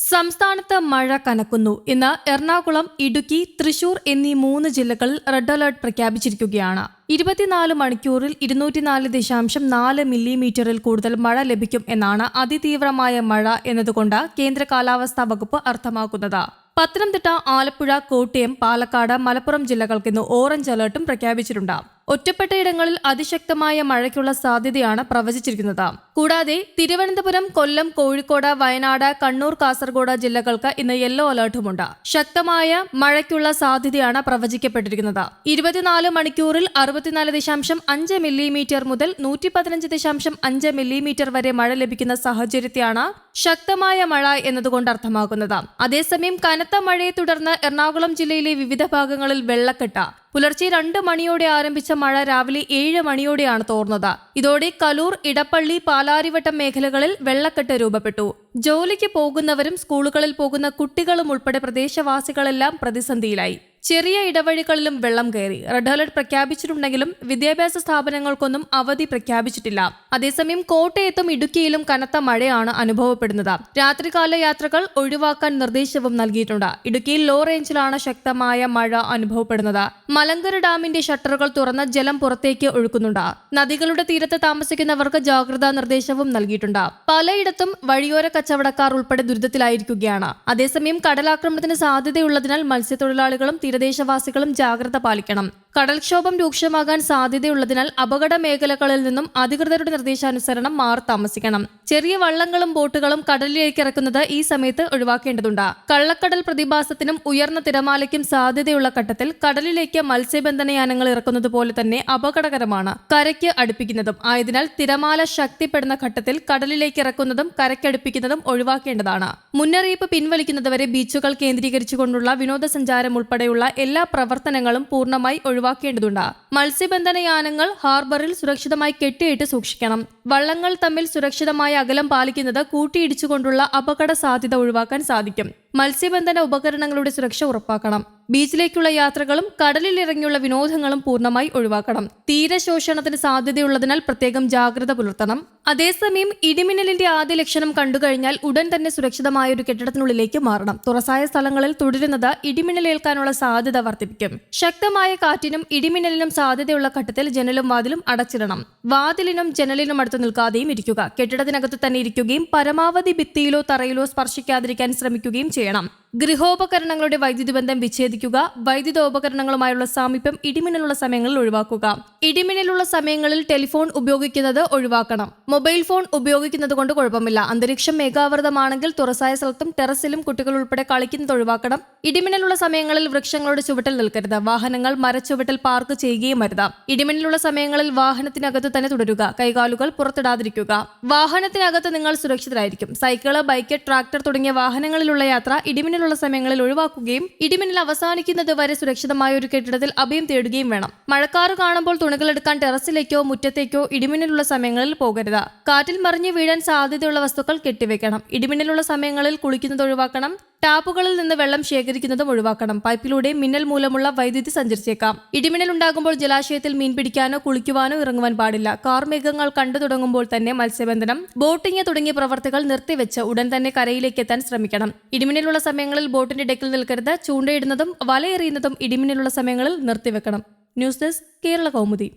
സംസ്ഥാനത്ത് മഴ കനക്കുന്നു. ഇന്ന് എറണാകുളം ഇടുക്കി തൃശൂർ എന്നീ മൂന്ന് ജില്ലകളിൽ റെഡ് അലർട്ട് പ്രഖ്യാപിച്ചിരിക്കുകയാണ്. ഇരുപത്തിനാല് മണിക്കൂറിൽ ഇരുന്നൂറ്റിനാല് ദശാംശം നാല് മില്ലിമീറ്ററിൽ കൂടുതൽ മഴ ലഭിക്കും എന്നാണ് അതിതീവ്രമായ മഴ എന്നതുകൊണ്ട് കേന്ദ്ര കാലാവസ്ഥാ വകുപ്പ് അർത്ഥമാക്കുന്നത്. പത്തനംതിട്ട ആലപ്പുഴ കോട്ടയം പാലക്കാട് മലപ്പുറം ജില്ലകൾക്ക് ഇന്ന് ഓറഞ്ച് അലർട്ടും പ്രഖ്യാപിച്ചിട്ടുണ്ട്. ഒറ്റപ്പെട്ടയിടങ്ങളിൽ അതിശക്തമായ മഴയ്ക്കുള്ള സാധ്യതയാണ് പ്രവചിച്ചിരിക്കുന്നത്. കൂടാതെ തിരുവനന്തപുരം കൊല്ലം കോഴിക്കോട് വയനാട് കണ്ണൂർ കാസർഗോഡ് ജില്ലകൾക്ക് ഇന്ന് യെല്ലോ അലർട്ടുമുണ്ട്. ശക്തമായ മഴയ്ക്കുള്ള സാധ്യതയാണ് പ്രവചിക്കപ്പെട്ടിരിക്കുന്നത്. ഇരുപത്തിനാല് മണിക്കൂറിൽ അറുപത്തിനാല് ദശാംശം അഞ്ച് മില്ലിമീറ്റർ മുതൽ നൂറ്റി പതിനഞ്ച് ദശാംശം അഞ്ച് മില്ലിമീറ്റർ വരെ മഴ ലഭിക്കുന്ന സാഹചര്യത്തെയാണ് ശക്തമായ മഴ എന്നതുകൊണ്ട് അർത്ഥമാക്കുന്നത്. അതേസമയം കനത്ത മഴയെ തുടർന്ന് എറണാകുളം ജില്ലയിലെ വിവിധ ഭാഗങ്ങളിൽ വെള്ളക്കെട്ട് പുലർച്ചെ രണ്ട് മണിയോടെ ആരംഭിച്ച മഴ രാവിലെ ഏഴ് മണിയോടെയാണ് തോർന്നത്. ഇതോടെ കലൂർ ഇടപ്പള്ളി പാലാരിവട്ടം മേഖലകളിൽ വെള്ളക്കെട്ട് രൂപപ്പെട്ടു. ജോലിക്ക് പോകുന്നവരും സ്കൂളുകളിൽ പോകുന്ന കുട്ടികളും ഉൾപ്പെടെ പ്രദേശവാസികളെല്ലാം പ്രതിസന്ധിയിലായി. ചെറിയ ഇടവഴികളിലും വെള്ളം കയറി. റെഡ് അലർട്ട് പ്രഖ്യാപിച്ചിട്ടുണ്ടെങ്കിലും വിദ്യാഭ്യാസ സ്ഥാപനങ്ങൾക്കൊന്നും അവധി പ്രഖ്യാപിച്ചിട്ടില്ല. അതേസമയം കോട്ടയത്തും ഇടുക്കിയിലും കനത്ത മഴയാണ് അനുഭവപ്പെടുന്നത്. രാത്രികാല യാത്രകൾ ഒഴിവാക്കാൻ നിർദ്ദേശവും നൽകിയിട്ടുണ്ട്. ഇടുക്കിയിൽ ലോ റേഞ്ചിലാണ് ശക്തമായ മഴ അനുഭവപ്പെടുന്നത്. മലങ്കര ഡാമിന്റെ ഷട്ടറുകൾ തുറന്ന് ജലം പുറത്തേക്ക് ഒഴുക്കുന്നുണ്ട്. നദികളുടെ തീരത്ത് താമസിക്കുന്നവർക്ക് ജാഗ്രതാ നിർദ്ദേശവും നൽകിയിട്ടുണ്ട്. പലയിടത്തും വഴിയോര കച്ചവടക്കാർ ഉൾപ്പെടെ ദുരിതത്തിലായിരിക്കുകയാണ്. അതേസമയം കടലാക്രമണത്തിന് സാധ്യതയുള്ളതിനാൽ മത്സ്യത്തൊഴിലാളികളും തീരദേശവാസികളും ജാഗ്രത പാലിക്കണം കടൽക്ഷോഭം രൂക്ഷമാകാൻ സാധ്യതയുള്ളതിനാൽ അപകട മേഖലകളിൽ നിന്നും അധികൃതരുടെ നിർദ്ദേശാനുസരണം മാറി താമസിക്കണം. ചെറിയ വള്ളങ്ങളും ബോട്ടുകളും കടലിലേക്ക് ഇറക്കുന്നത് ഈ സമയത്ത് ഒഴിവാക്കേണ്ടതുണ്ട്. കള്ളക്കടൽ പ്രതിഭാസത്തിനും ഉയർന്ന തിരമാലയ്ക്കും സാധ്യതയുള്ള ഘട്ടത്തിൽ കടലിലേക്ക് മത്സ്യബന്ധനയാനങ്ങൾ ഇറക്കുന്നത് പോലെ തന്നെ അപകടകരമാണ് കരയ്ക്ക് അടുപ്പിക്കുന്നതും. ആയതിനാൽ തിരമാല ശക്തിപ്പെടുന്ന ഘട്ടത്തിൽ കടലിലേക്ക് ഇറക്കുന്നതും കരയ്ക്കടുപ്പിക്കുന്നതും ഒഴിവാക്കേണ്ടതാണ്. മുന്നറിയിപ്പ് പിൻവലിക്കുന്നതുവരെ ബീച്ചുകൾ കേന്ദ്രീകരിച്ചുകൊണ്ടുള്ള വിനോദസഞ്ചാരം ഉൾപ്പെടെയുള്ള എല്ലാ പ്രവർത്തനങ്ങളും പൂർണമായി ഒഴിവാക്കേണ്ടതുണ്ട്. മത്സ്യബന്ധന യാനങ്ങൾ ഹാർബറിൽ സുരക്ഷിതമായി കെട്ടിയിട്ട് സൂക്ഷിക്കണം. വള്ളങ്ങൾ തമ്മിൽ സുരക്ഷിതമായ അകലം പാലിക്കുന്നത് കൂട്ടിയിടിച്ചുകൊണ്ടുള്ള അപകട സാധ്യത ഒഴിവാക്കാൻ സാധിക്കും. മത്സ്യബന്ധന ഉപകരണങ്ങളുടെ സുരക്ഷ ഉറപ്പാക്കണം. ബീച്ചിലേക്കുള്ള യാത്രകളും കടലിൽ ഇറങ്ങിയുള്ള വിനോദങ്ങളും പൂർണമായി ഒഴിവാക്കണം. തീരശോഷണത്തിന് സാധ്യതയുള്ളതിനാൽ പ്രത്യേകം ജാഗ്രത പുലർത്തണം. അതേസമയം ഇടിമിന്നലിന്റെ ആദ്യ ലക്ഷണം കണ്ടുകഴിഞ്ഞാൽ ഉടൻ തന്നെ സുരക്ഷിതമായ ഒരു കെട്ടിടത്തിനുള്ളിലേക്ക് മാറണം. തുറസായ സ്ഥലങ്ങളിൽ തുടരുന്നത് ഇടിമിന്നലേൽക്കാനുള്ള സാധ്യത വർദ്ധിപ്പിക്കും. ശക്തമായ കാറ്റിനും ഇടിമിന്നലിനും സാധ്യതയുള്ള ഘട്ടത്തിൽ ജനലും വാതിലും അടച്ചിടണം. വാതിലിനും ജനലിനും അടുത്ത് നിൽക്കാതെയും ഇരിക്കുക. കെട്ടിടത്തിനകത്ത് തന്നെ ഇരിക്കുകയും പരമാവധി ഭിത്തിയിലോ തറയിലോ സ്പർശിക്കാതിരിക്കാൻ ശ്രമിക്കുകയും ചെയ്യണം. ഗൃഹോപകരണങ്ങളുടെ വൈദ്യുതി ബന്ധം വിച്ഛേദിക്കുക വൈദ്യുതോപകരണങ്ങളുമായുള്ള സാമീപ്യം ഇടിമിന്നലുള്ള സമയങ്ങളിൽ ഒഴിവാക്കുക. ഇടിമിന്നലുള്ള സമയങ്ങളിൽ ടെലിഫോൺ ഉപയോഗിക്കുന്നത് ഒഴിവാക്കണം. മൊബൈൽ ഫോൺ ഉപയോഗിക്കുന്നത് കൊണ്ട് കുഴപ്പമില്ല. അന്തരീക്ഷം മേഘാവൃതമാണെങ്കിൽ തുറസായ സ്ഥലത്തും ടെറസിലും കുട്ടികൾ ഉൾപ്പെടെ കളിക്കുന്നത് ഒഴിവാക്കണം. ഇടിമിന്നലുള്ള സമയങ്ങളിൽ വൃക്ഷങ്ങളുടെ ചുവട്ടിൽ നിൽക്കരുത്. വാഹനങ്ങൾ മരച്ചുവട്ടിൽ പാർക്ക് ചെയ്യുകയും അരുത്. ഇടിമിന്നലുള്ള സമയങ്ങളിൽ വാഹനത്തിനകത്ത് തന്നെ തുടരുക. കൈകാലുകൾ പുറത്തിടാതിരിക്കുക. വാഹനത്തിനകത്ത് നിങ്ങൾ സുരക്ഷിതരായിരിക്കും. സൈക്കിൾ ബൈക്ക് ട്രാക്ടർ തുടങ്ങിയ വാഹനങ്ങളിലുള്ള യാത്ര ഇടിമിന്നലുള്ള സമയങ്ങളിൽ ഒഴിവാക്കുകയും ഇടിമിന്നൽ അവസാനിക്കുന്നത് വരെ സുരക്ഷിതമായ ഒരു കെട്ടിടത്തിൽ അഭയം തേടുകയും വേണം. മഴക്കാറ് കാണുമ്പോൾ തുണികൾ എടുക്കാൻ ടെറസിലേക്കോ മുറ്റത്തേക്കോ ഇടിമിന്നലുള്ള സമയങ്ങളിൽ പോകരുത്. കാറ്റിൽ മറിഞ്ഞു വീഴാൻ സാധ്യതയുള്ള വസ്തുക്കൾ കെട്ടിവെക്കണം. ഇടിമിന്നലുള്ള സമയങ്ങളിൽ കുളിക്കുന്നത് ഒഴിവാക്കണം. ടാപ്പുകളിൽ നിന്ന് വെള്ളം ശേഖരിക്കുന്നതും ഒഴിവാക്കണം. പൈപ്പിലൂടെ മിന്നൽ മൂലമുള്ള വൈദ്യുതി സഞ്ചരിച്ചേക്കാം. ഇടിമിന്നൽ ഉണ്ടാകുമ്പോൾ ജലാശയത്തിൽ മീൻ പിടിക്കാനോ കുളിക്കുവാനോ ഇറങ്ങുവാൻ പാടില്ല. കാർമേഘങ്ങൾ കണ്ടു തുടങ്ങുമ്പോൾ തന്നെ മത്സ്യബന്ധനം ബോട്ടിംഗ് തുടങ്ങിയ പ്രവർത്തികൾ നിർത്തിവെച്ച് ഉടൻ തന്നെ കരയിലേക്ക് എത്താൻ ശ്രമിക്കണം. ഇടിമിന്നലുള്ള സമയങ്ങളിൽ ബോട്ടിന്റെ ഡെക്കിൽ നിൽക്കരുത്. ചൂണ്ടയിടുന്നതും വലയെറിയുന്നതും ഇടിമിന്നലുള്ള സമയങ്ങളിൽ നിർത്തിവെക്കണം. News desk Kerala Kaumudi.